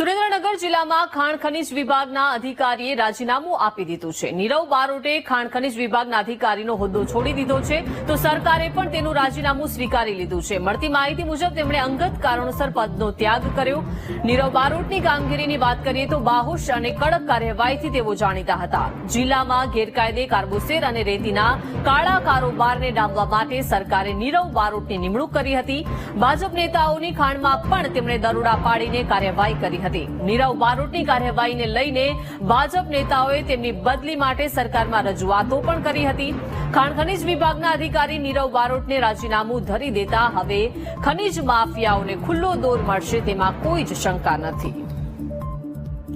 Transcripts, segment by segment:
સુરેન્દ્રનગર જિલ્લામાં ખાણ ખનીજ વિભાગના અધિકારીએ રાજીનામું આપી દીધું છે. નીરવ બારોટે ખાણ ખનીજ વિભાગના અધિકારીનો હોદ્દો છોડી દીધો છે. તો સરકારે પણ તેનું રાજીનામું સ્વીકારી લીધું છે. મળતી માહિતી મુજબ તેમણે અંગત કારણોસર પદનો ત્યાગ કર્યો. નીરવ બારોટની કામગીરીની વાત કરીએ તો બાહોશ અને કડક કાર્યવાહીથી તેઓ જાણીતા હતા. જિલ્લામાં ગેરકાયદે કાર્બોસેર અને રેતીના કાળા કારોબારને ડામવા માટે સરકારે નીરવ બારોટની નિમણૂક કરી હતી. ભાજપ નેતાઓની ખાણમાં પણ તેમણે દરોડા પાડીને કાર્યવાહી કરી હતી. નીરવ બારોટની કાર્યવાહીને લઈને ભાજપ નેતાઓએ તેમની બદલી માટે સરકારમાં રજૂઆતો પણ કરી હતી. ખાણ ખનીજ વિભાગના અધિકારી નીરવ બારોટને રાજીનામું ધરી દેતા હવે ખનીજ માફિયાઓને ખુલ્લો દોર મળશે તેમાં કોઈ જ શંકા નથી.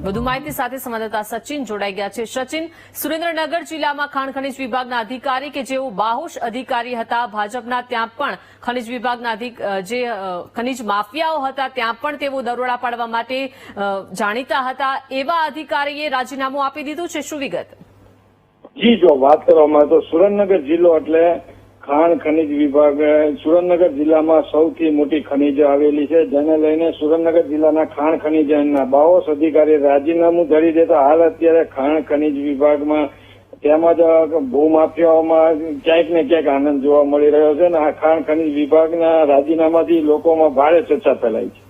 વધુ માહિતી સાથે સંવાદદાતા સચિન જોડાઈ ગયા છે. સચિન, સુરેન્દ્રનગર જિલ્લામાં ખાણ ખનીજ વિભાગના અધિકારી કે જેઓ બાહુશ અધિકારી હતા, ભાજપના ત્યાં પણ ખનીજ વિભાગના જે ખનીજ માફિયાઓ હતા, ત્યાં પણ તેઓ દરોડા પાડવા માટે જાણીતા હતા. એવા અધિકારીએ રાજીનામું આપી દીધું છે. શું વિગત? જી, જો વાત કરવામાં તો સુરેન્દ્રનગર જિલ્લો એટલે ખાણ ખનીજ વિભાગ સુરેન્દ્રનગર જિલ્લામાં સૌથી મોટી ખનીજ આવેલી છે, જેને લઈને સુરેન્દ્રનગર જિલ્લાના ખાણ ખનીજના બાઓસ અધિકારી રાજીનામું ધરી દેતા હાલ અત્યારે ખાણ ખનીજ વિભાગમાં તેમજ ભૂમાફિયાઓમાં ક્યાંક ને ક્યાંક આનંદ જોવા મળી રહ્યો છે અને આ ખાણ ખનીજ વિભાગના રાજીનામાથી લોકોમાં ભારે ચર્ચા ફેલાઈ છે.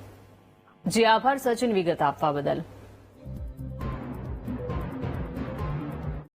જી, આભાર, સચિન વિગત આપવા બદલ.